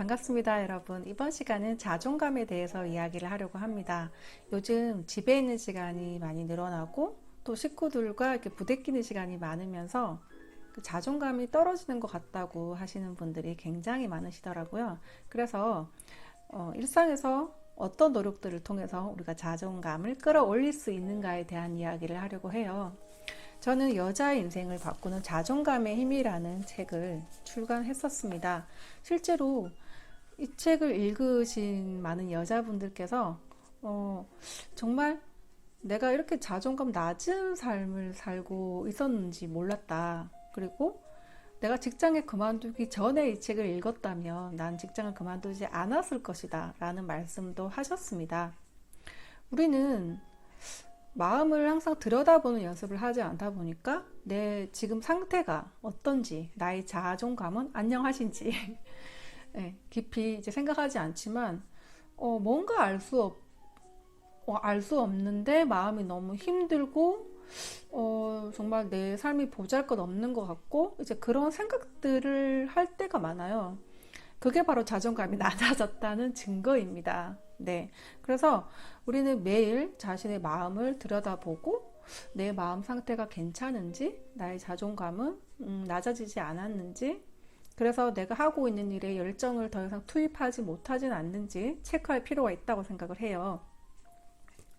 반갑습니다, 여러분. 이번 시간은 자존감에 대해서 이야기를 하려고 합니다. 요즘 집에 있는 시간이 많이 늘어나고 또 식구들과 이렇게 부대끼는 시간이 많으면서 그 자존감이 떨어지는 것 같다고 하시는 분들이 굉장히 많으시더라고요. 그래서 어, 일상에서 어떤 노력들을 통해서 우리가 자존감을 끌어올릴 수 있는가에 대한 이야기를 하려고 해요. 저는 여자의 인생을 바꾸는 자존감의 힘이라는 책을 출간했었습니다. 실제로 이 책을 읽으신 많은 여자분들께서 어, 정말 내가 이렇게 자존감 낮은 삶을 살고 있었는지 몰랐다. 그리고 내가 직장에 그만두기 전에 이 책을 읽었다면 난 직장을 그만두지 않았을 것이다. 라는 말씀도 하셨습니다. 우리는 마음을 항상 들여다보는 연습을 하지 않다 보니까 내 지금 상태가 어떤지, 나의 자존감은 안녕하신지 네, 깊이 이제 생각하지 않지만 어, 뭔가 알 수 없, 어, 알수 없는데 마음이 너무 힘들고 어, 정말 내 삶이 보잘것 없는 것 같고 이제 그런 생각들을 할 때가 많아요. 그게 바로 자존감이 낮아졌다는 증거입니다. 네. 그래서 우리는 매일 자신의 마음을 들여다보고 내 마음 상태가 괜찮은지, 나의 자존감은 음, 낮아지지 않았는지, 그래서 내가 하고 있는 일에 열정을 더 이상 투입하지 못하진 않는지 체크할 필요가 있다고 생각을 해요.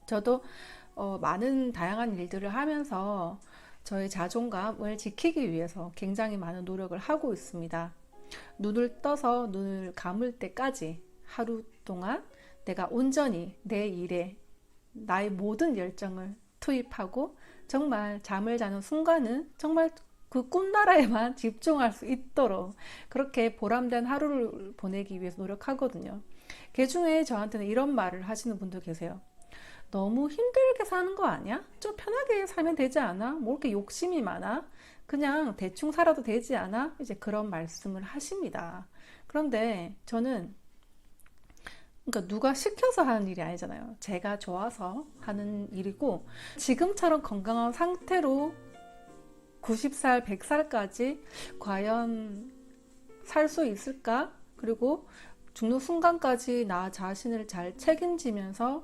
저도 어, 많은 다양한 일들을 하면서 저의 자존감을 지키기 위해서 굉장히 많은 노력을 하고 있습니다. 눈을 떠서 눈을 감을 때까지 하루 동안 내가 온전히 내 일에 나의 모든 열정을 투입하고 정말 잠을 자는 순간은 정말 그 꿈나라에만 집중할 수 있도록 그렇게 보람된 하루를 보내기 위해서 노력하거든요. 그 중에 저한테는 이런 말을 하시는 분도 계세요. 너무 힘들게 사는 거 아니야? 좀 편하게 살면 되지 않아? 뭐 이렇게 욕심이 많아? 그냥 대충 살아도 되지 않아? 이제 그런 말씀을 하십니다. 그런데 저는 그러니까 누가 시켜서 하는 일이 아니잖아요. 제가 좋아서 하는 일이고 지금처럼 건강한 상태로 90살, 100살까지 과연 살 수 있을까? 그리고 죽는 순간까지 나 자신을 잘 책임지면서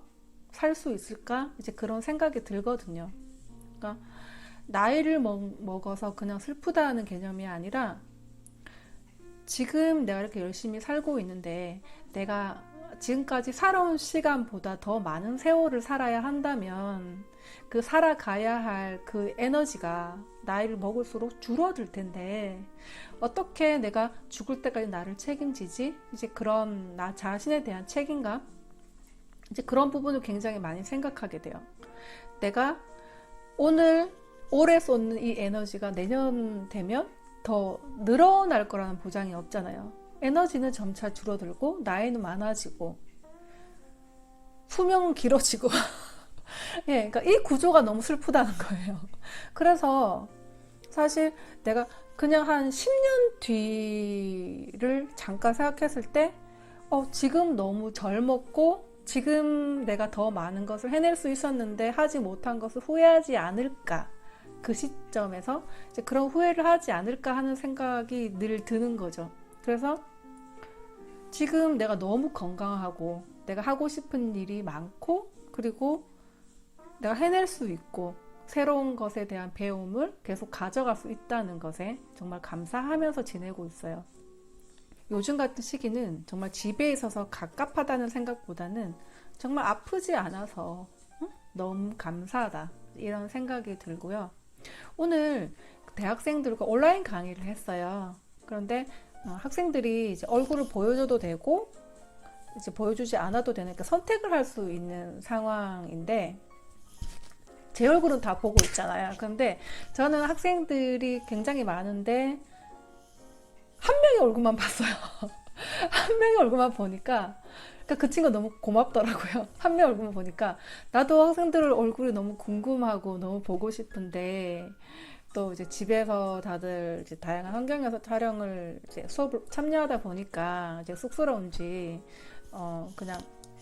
살 수 있을까? 이제 그런 생각이 들거든요. 그러니까 나이를 먹, 어서 그냥 슬프다는 개념이 아니라 지금 내가 이렇게 열심히 살고 있는데 내가 지금까지 살아온 시간보다 더 많은 세월을 살아야 한다면 그 살아가야 할 그 에너지가 나이를 먹을수록 줄어들 텐데 어떻게 내가 죽을 때까지 나를 책임지지? 이제 그런 나 자신에 대한 책임감 이제 그런 부분을 굉장히 많이 생각하게 돼요. 내가 오늘 올해 쏟는 이 에너지가 내년 되면 더 늘어날 거라는 보장이 없잖아요. 에너지는 점차 줄어들고 나이는 많아지고 수명은 길어지고 예, 그러니까 이 구조가 너무 슬프다는 거예요. 그래서 사실 내가 그냥 한 10년 뒤를 잠깐 생각했을 때 어, 지금 너무 젊었고 지금 내가 더 많은 것을 해낼 수 있었는데 하지 못한 것을 후회하지 않을까 그 시점에서 이제 그런 후회를 하지 않을까 하는 생각이 늘 드는 거죠. 그래서 지금 내가 너무 건강하고 내가 하고 싶은 일이 많고 그리고 내가 해낼 수 있고 새로운 것에 대한 배움을 계속 가져갈 수 있다는 것에 정말 감사하면서 지내고 있어요. 요즘 같은 시기는 정말 집에 있어서 갑갑하다는 생각보다는 정말 아프지 않아서 너무 감사하다 이런 생각이 들고요. 오늘 대학생들과 온라인 강의를 했어요. 그런데 어, 학생들이 이제 얼굴을 보여줘도 되고 이제 보여주지 않아도 되는 그 선택을 할 수 있는 상황인데 제 얼굴은 다 보고 있잖아요. 그런데 저는 학생들이 굉장히 많은데 한 명의 얼굴만 봤어요. 한 명의 얼굴만 보니까 그러니까 그 친구가 너무 고맙더라고요. 한 명 얼굴만 보니까 나도 학생들 얼굴이 너무 궁금하고 너무 보고 싶은데 또 이제 집에서 다들 이제 다양한 환경에서 촬영을 이제 수업을 참여하다 보니까 이제 쑥스러운지 어 그냥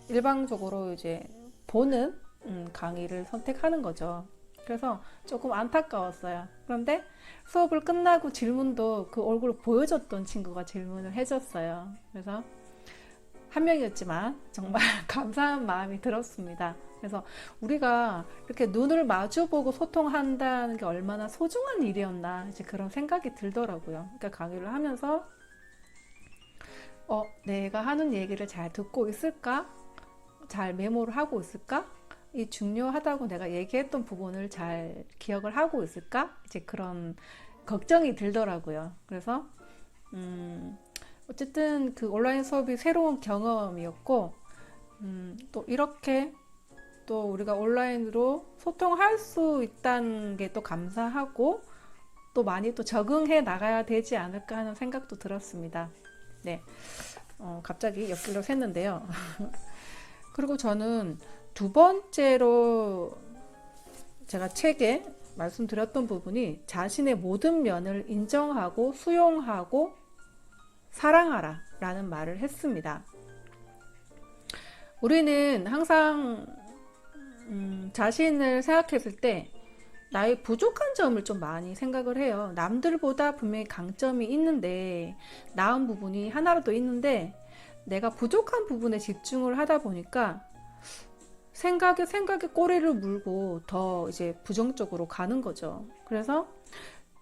일방적으로 이제 보는 음 강의를 선택하는 거죠. 그래서 조금 안타까웠어요. 그런데 수업을 끝나고 질문도 그 얼굴을 보여줬던 친구가 질문을 해줬어요. 그래서 한 명이었지만 정말 감사한 마음이 들었습니다. 그래서 우리가 이렇게 눈을 마주보고 소통한다는 게 얼마나 소중한 일이었나 이제 그런 생각이 들더라고요. 그러니까 강의를 하면서 어, 내가 하는 얘기를 잘 듣고 있을까? 잘 메모를 하고 있을까? 이 중요하다고 내가 얘기했던 부분을 잘 기억을 하고 있을까? 이제 그런 걱정이 들더라고요. 그래서 음, 어쨌든 그 온라인 수업이 새로운 경험이었고 음, 또 이렇게 또 우리가 온라인으로 소통할 수 있다는 게 또 감사하고 또 많이 또 적응해 나가야 되지 않을까 하는 생각도 들었습니다. 네. 어, 갑자기 옆길로 샜는데요. 그리고 저는 두 번째로 제가 책에 말씀드렸던 부분이 자신의 모든 면을 인정하고 수용하고 사랑하라 라는 말을 했습니다. 우리는 항상 음, 자신을 생각했을 때 나의 부족한 점을 좀 많이 생각을 해요. 남들보다 분명히 강점이 있는데, 나은 부분이 하나라도 있는데, 내가 부족한 부분에 집중을 하다 보니까 생각에 생각에 꼬리를 물고 더 이제 부정적으로 가는 거죠. 그래서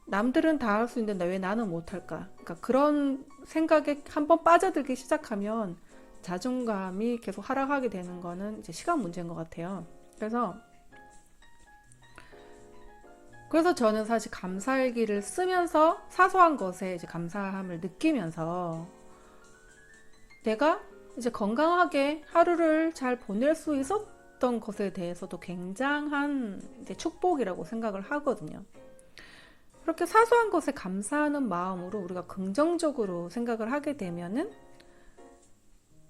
남들은 다 할 수 있는데 왜 나는 못할까? 그러니까 그런 생각에 한번 빠져들기 시작하면 자존감이 계속 하락하게 되는 거는 이제 시간 문제인 것 같아요. 그래서 그래서 저는 사실 감사일기를 쓰면서 사소한 것에 이제 감사함을 느끼면서 내가 이제 건강하게 하루를 잘 보낼 수 있었 던 것에 대해서도 굉장한 축복이라고 생각을 하거든요. 그렇게 사소한 것에 감사하는 마음으로 우리가 긍정적으로 생각을 하게 되면은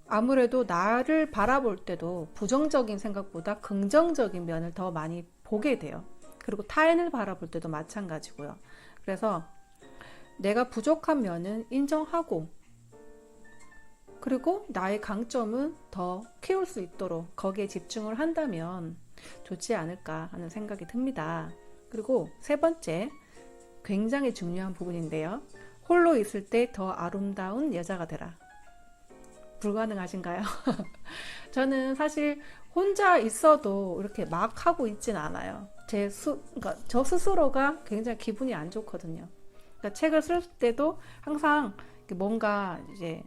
아무래도 나를 바라볼 때도 부정적인 생각보다 긍정적인 면을 더 많이 보게 돼요. 그리고 타인을 바라볼 때도 마찬가지고요. 그래서 내가 부족한 면은 인정하고 그리고 나의 강점은 더 키울 수 있도록 거기에 집중을 한다면 좋지 않을까 하는 생각이 듭니다. 그리고 세 번째, 굉장히 중요한 부분인데요. 홀로 있을 때 더 아름다운 여자가 되라. 불가능하신가요? 저는 사실 혼자 있어도 이렇게 막 하고 있진 않아요. 제 수, 그러니까 저 스스로가 굉장히 기분이 안 좋거든요. 그러니까 책을 쓸 때도 항상 뭔가 이제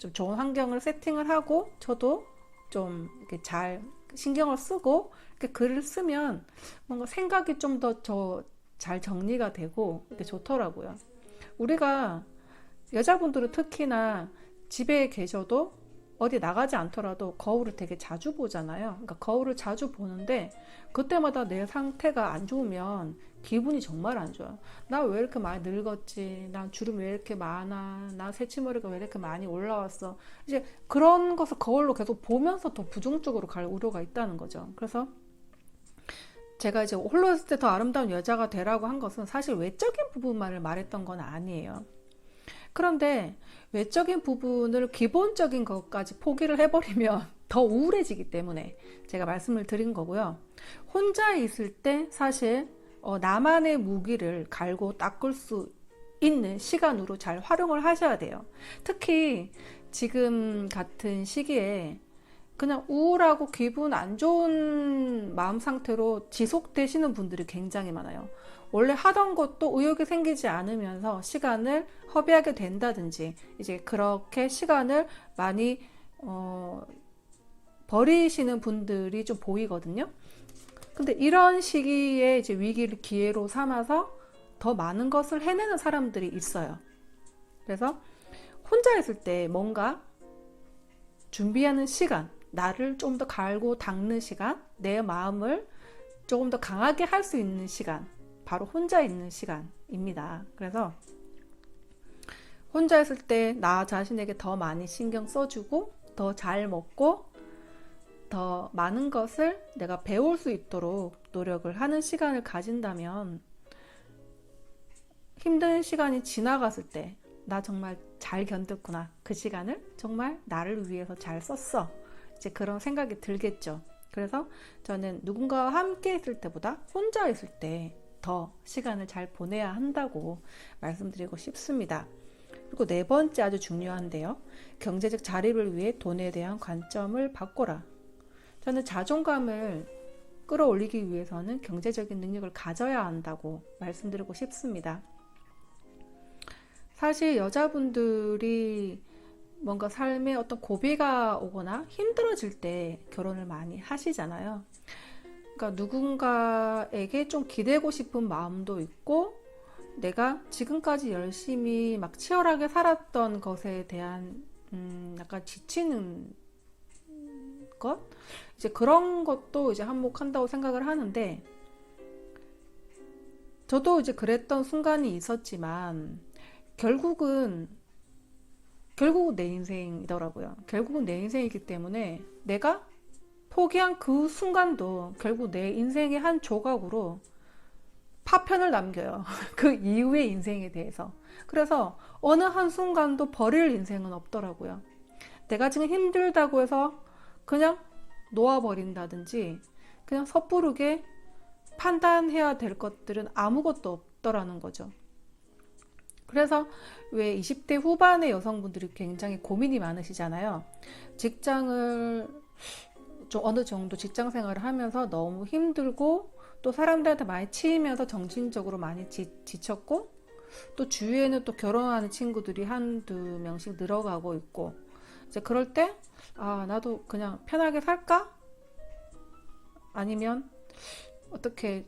좀 좋은 환경을 세팅을 하고 저도 좀 이렇게 잘 신경을 쓰고 이렇게 글을 쓰면 뭔가 생각이 좀 더 저 잘 정리가 되고 이렇게 좋더라고요. 우리가 여자분들은 특히나 집에 계셔도 어디 나가지 않더라도 거울을 되게 자주 보잖아요. 그러니까 거울을 자주 보는데 그때마다 내 상태가 안 좋으면 기분이 정말 안 좋아요. 나 왜 이렇게 많이 늙었지? 나 주름 왜 이렇게 많아? 나 새치머리가 왜 이렇게 많이 올라왔어? 이제 그런 것을 거울로 계속 보면서 더 부정적으로 갈 우려가 있다는 거죠. 그래서 제가 이제 홀로 있을 때 더 아름다운 여자가 되라고 한 것은 사실 외적인 부분만을 말했던 건 아니에요. 그런데 외적인 부분을 기본적인 것까지 포기를 해버리면 더 우울해지기 때문에 제가 말씀을 드린 거고요. 혼자 있을 때 사실 어, 나만의 무기를 갈고 닦을 수 있는 시간으로 잘 활용을 하셔야 돼요. 특히 지금 같은 시기에 그냥 우울하고 기분 안 좋은 마음 상태로 지속되시는 분들이 굉장히 많아요. 원래 하던 것도 의욕이 생기지 않으면서 시간을 허비하게 된다든지 이제 그렇게 시간을 많이 어, 버리시는 분들이 좀 보이거든요. 근데 이런 시기에 이제 위기를 기회로 삼아서 더 많은 것을 해내는 사람들이 있어요. 그래서 혼자 있을 때 뭔가 준비하는 시간, 나를 좀 더 갈고 닦는 시간, 내 마음을 조금 더 강하게 할 수 있는 시간, 바로 혼자 있는 시간입니다. 그래서 혼자 있을 때 나 자신에게 더 많이 신경 써주고 더 잘 먹고 더 많은 것을 내가 배울 수 있도록 노력을 하는 시간을 가진다면 힘든 시간이 지나갔을 때 나 정말 잘 견뎠구나. 그 시간을 정말 나를 위해서 잘 썼어. 이제 그런 생각이 들겠죠. 그래서 저는 누군가와 함께 있을 때보다 혼자 있을 때 더 시간을 잘 보내야 한다고 말씀드리고 싶습니다. 그리고 네 번째 아주 중요한데요. 경제적 자립을 위해 돈에 대한 관점을 바꿔라. 저는 자존감을 끌어올리기 위해서는 경제적인 능력을 가져야 한다고 말씀드리고 싶습니다. 사실 여자분들이 뭔가 삶에 어떤 고비가 오거나 힘들어질 때 결혼을 많이 하시잖아요. 그러니까 누군가에게 좀 기대고 싶은 마음도 있고 내가 지금까지 열심히 막 치열하게 살았던 것에 대한 음, 약간 지치는 것 이제 그런 것도 이제 한몫한다고 생각을 하는데 저도 이제 그랬던 순간이 있었지만 결국은 결국은 내 인생이더라고요. 결국은 내 인생이기 때문에 내가 포기한 그 순간도 결국 내 인생의 한 조각으로 파편을 남겨요. 그 이후의 인생에 대해서. 그래서 어느 한 순간도 버릴 인생은 없더라고요. 내가 지금 힘들다고 해서 그냥 놓아버린다든지 그냥 섣부르게 판단해야 될 것들은 아무것도 없더라는 거죠. 그래서 왜 20대 후반의 여성분들이 굉장히 고민이 많으시잖아요. 직장을 좀 어느 정도 직장 생활을 하면서 너무 힘들고 또 사람들한테 많이 치이면서 정신적으로 많이 지, 지쳤고 또 주위에는 또 결혼하는 친구들이 한두 명씩 늘어가고 있고 이제 그럴 때 아, 나도 그냥 편하게 살까? 아니면 어떻게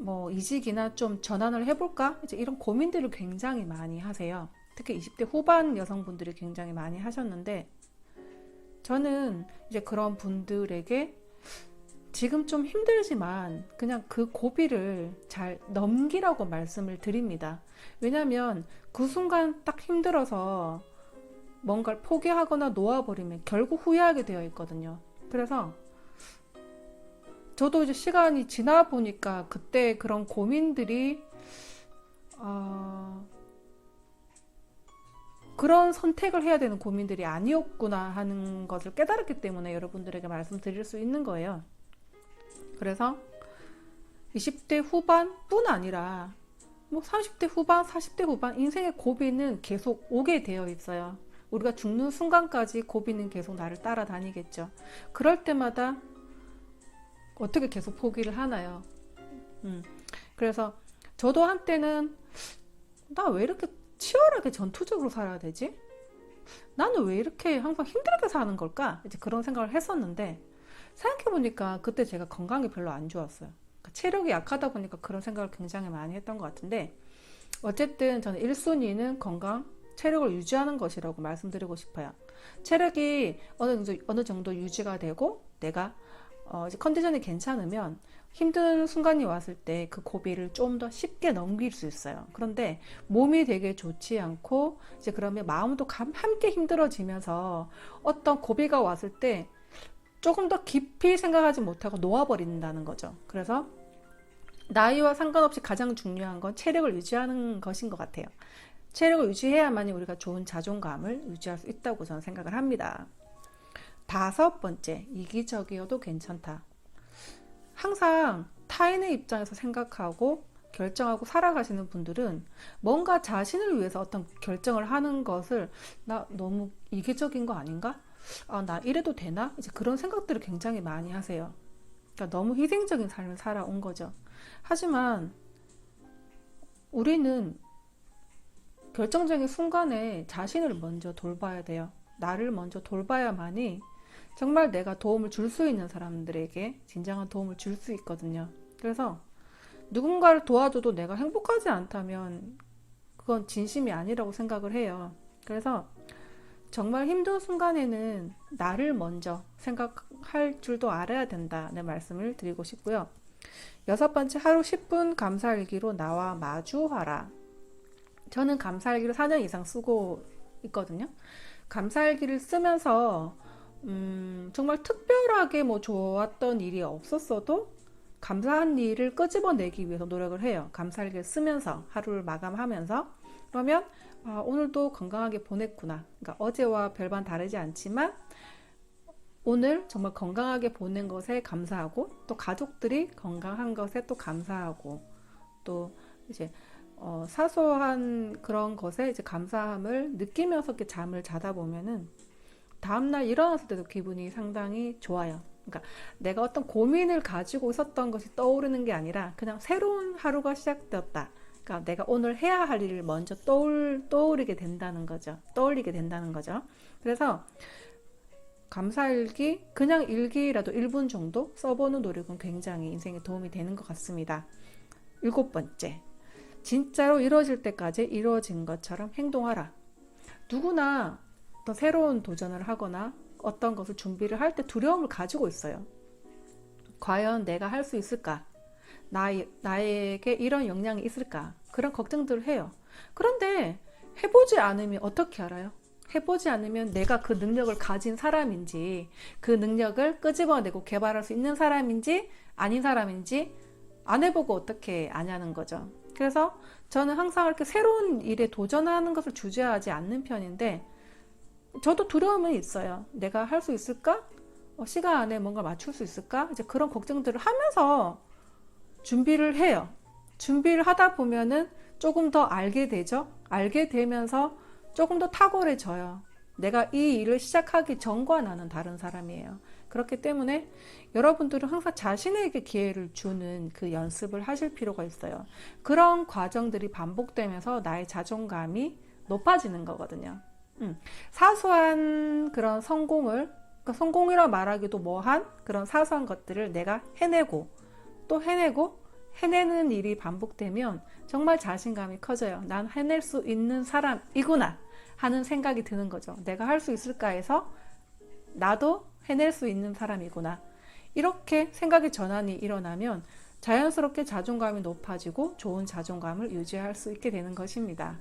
뭐 이직이나 좀 전환을 해볼까? 이제 이런 고민들을 굉장히 많이 하세요. 특히 20대 후반 여성분들이 굉장히 많이 하셨는데 저는 이제 그런 분들에게 지금 좀 힘들지만 그냥 그 고비를 잘 넘기라고 말씀을 드립니다. 왜냐하면 그 순간 딱 힘들어서 뭔가를 포기하거나 놓아버리면 결국 후회하게 되어 있거든요. 그래서 저도 이제 시간이 지나 보니까 그때 그런 고민들이 어, 그런 선택을 해야 되는 고민들이 아니었구나 하는 것을 깨달았기 때문에 여러분들에게 말씀드릴 수 있는 거예요. 그래서 20대 후반뿐 아니라 뭐 30대 후반, 40대 후반 인생의 고비는 계속 오게 되어 있어요. 우리가 죽는 순간까지 고비는 계속 나를 따라다니겠죠. 그럴 때마다 어떻게 계속 포기를 하나요? 음. 그래서 저도 한때는 나 왜 이렇게 치열하게 전투적으로 살아야 되지? 나는 왜 이렇게 항상 힘들게 사는 걸까? 이제 그런 생각을 했었는데 생각해보니까 그때 제가 건강이 별로 안 좋았어요. 그러니까 체력이 약하다 보니까 그런 생각을 굉장히 많이 했던 것 같은데 어쨌든 저는 1순위는 건강, 체력을 유지하는 것이라고 말씀드리고 싶어요. 체력이 어느 정도, 어느 정도 유지가 되고 내가 어, 이제 컨디션이 괜찮으면 힘든 순간이 왔을 때 그 고비를 좀 더 쉽게 넘길 수 있어요. 그런데 몸이 되게 좋지 않고 이제 그러면 마음도 함께 힘들어지면서 어떤 고비가 왔을 때 조금 더 깊이 생각하지 못하고 놓아버린다는 거죠. 그래서 나이와 상관없이 가장 중요한 건 체력을 유지하는 것인 것 같아요. 체력을 유지해야만이 우리가 좋은 자존감을 유지할 수 있다고 저는 생각을 합니다. 다섯 번째, 이기적이어도 괜찮다. 항상 타인의 입장에서 생각하고 결정하고 살아가시는 분들은 뭔가 자신을 위해서 어떤 결정을 하는 것을 나 너무 이기적인 거 아닌가? 아, 나 이래도 되나? 이제 그런 생각들을 굉장히 많이 하세요. 그러니까 너무 희생적인 삶을 살아온 거죠. 하지만 우리는 결정적인 순간에 자신을 먼저 돌봐야 돼요. 나를 먼저 돌봐야만이 정말 내가 도움을 줄 수 있는 사람들에게 진정한 도움을 줄 수 있거든요. 그래서 누군가를 도와줘도 내가 행복하지 않다면 그건 진심이 아니라고 생각을 해요. 그래서 정말 힘든 순간에는 나를 먼저 생각할 줄도 알아야 된다는 말씀을 드리고 싶고요. 여섯 번째, 하루 10분 감사일기로 나와 마주하라. 저는 감사일기를 4년 이상 쓰고 있거든요. 감사일기를 쓰면서 음, 정말 특별하게 뭐 좋았던 일이 없었어도 감사한 일을 끄집어내기 위해서 노력을 해요. 감사일기를 쓰면서 하루를 마감하면서 그러면 아, 오늘도 건강하게 보냈구나. 그러니까 어제와 별반 다르지 않지만 오늘 정말 건강하게 보낸 것에 감사하고 또 가족들이 건강한 것에 또 감사하고 또 이제 어, 사소한 그런 것에 이제 감사함을 느끼면서 이렇게 잠을 자다 보면은 다음날 일어났을 때도 기분이 상당히 좋아요. 그러니까 내가 어떤 고민을 가지고 있었던 것이 떠오르는 게 아니라 그냥 새로운 하루가 시작되었다. 그러니까 내가 오늘 해야 할 일을 먼저 떠올, 떠오르게 된다는 거죠. 떠올리게 된다는 거죠. 그래서 감사일기, 그냥 일기라도 1분 정도 써보는 노력은 굉장히 인생에 도움이 되는 것 같습니다. 일곱 번째, 진짜로 이루어질 때까지 이루어진 것처럼 행동하라. 누구나 또 새로운 도전을 하거나 어떤 것을 준비를 할 때 두려움을 가지고 있어요. 과연 내가 할 수 있을까? 나, 나에게 이런 역량이 있을까? 그런 걱정들을 해요. 그런데 해보지 않으면 어떻게 알아요? 해보지 않으면 내가 그 능력을 가진 사람인지, 그 능력을 끄집어내고 개발할 수 있는 사람인지, 아닌 사람인지, 안 해보고 어떻게 아냐는 거죠. 그래서 저는 항상 이렇게 새로운 일에 도전하는 것을 주저하지 않는 편인데, 저도 두려움은 있어요. 내가 할 수 있을까? 어, 시간 안에 뭔가 맞출 수 있을까? 이제 그런 걱정들을 하면서 준비를 해요. 준비를 하다 보면은 조금 더 알게 되죠. 알게 되면서 조금 더 탁월해져요. 내가 이 일을 시작하기 전과 나는 다른 사람이에요. 그렇기 때문에 여러분들은 항상 자신에게 기회를 주는 그 연습을 하실 필요가 있어요. 그런 과정들이 반복되면서 나의 자존감이 높아지는 거거든요. 음, 사소한 그런 성공을 그러니까 성공이라 말하기도 뭐한 그런 사소한 것들을 내가 해내고 또 해내고 해내는 일이 반복되면 정말 자신감이 커져요. 난 해낼 수 있는 사람이구나 하는 생각이 드는 거죠. 내가 할 수 있을까 해서 나도 해낼 수 있는 사람이구나. 이렇게 생각의 전환이 일어나면 자연스럽게 자존감이 높아지고 좋은 자존감을 유지할 수 있게 되는 것입니다.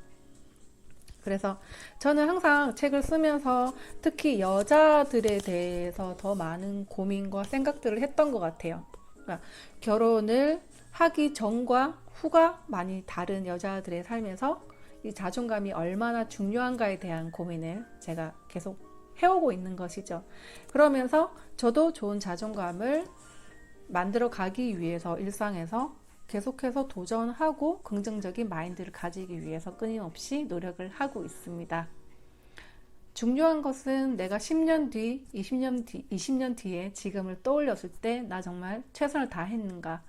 그래서 저는 항상 책을 쓰면서 특히 여자들에 대해서 더 많은 고민과 생각들을 했던 것 같아요. 그러니까 결혼을 하기 전과 후가 많이 다른 여자들의 삶에서 이 자존감이 얼마나 중요한가에 대한 고민을 제가 계속 해오고 있는 것이죠. 그러면서 저도 좋은 자존감을 만들어 가기 위해서 일상에서 계속해서 도전하고 긍정적인 마인드를 가지기 위해서 끊임없이 노력을 하고 있습니다. 중요한 것은 내가 10년 뒤, 20년 뒤, 20년 뒤에 지금을 떠올렸을 때 나 정말 최선을 다했는가,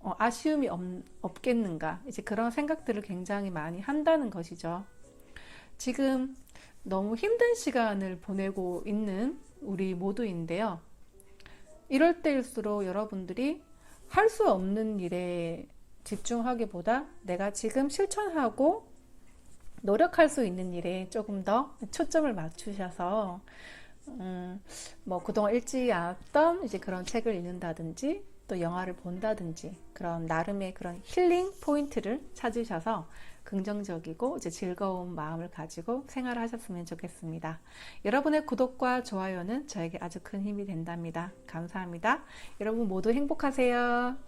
어, 아쉬움이 없, 없겠는가, 이제 그런 생각들을 굉장히 많이 한다는 것이죠. 지금 너무 힘든 시간을 보내고 있는 우리 모두인데요. 이럴 때일수록 여러분들이 할 수 없는 일에 집중하기보다 내가 지금 실천하고 노력할 수 있는 일에 조금 더 초점을 맞추셔서 음, 뭐 그동안 읽지 않았던 이제 그런 책을 읽는다든지 또 영화를 본다든지 그런 나름의 그런 힐링 포인트를 찾으셔서 긍정적이고 이제 즐거운 마음을 가지고 생활을 하셨으면 좋겠습니다. 여러분의 구독과 좋아요는 저에게 아주 큰 힘이 된답니다. 감사합니다. 여러분 모두 행복하세요.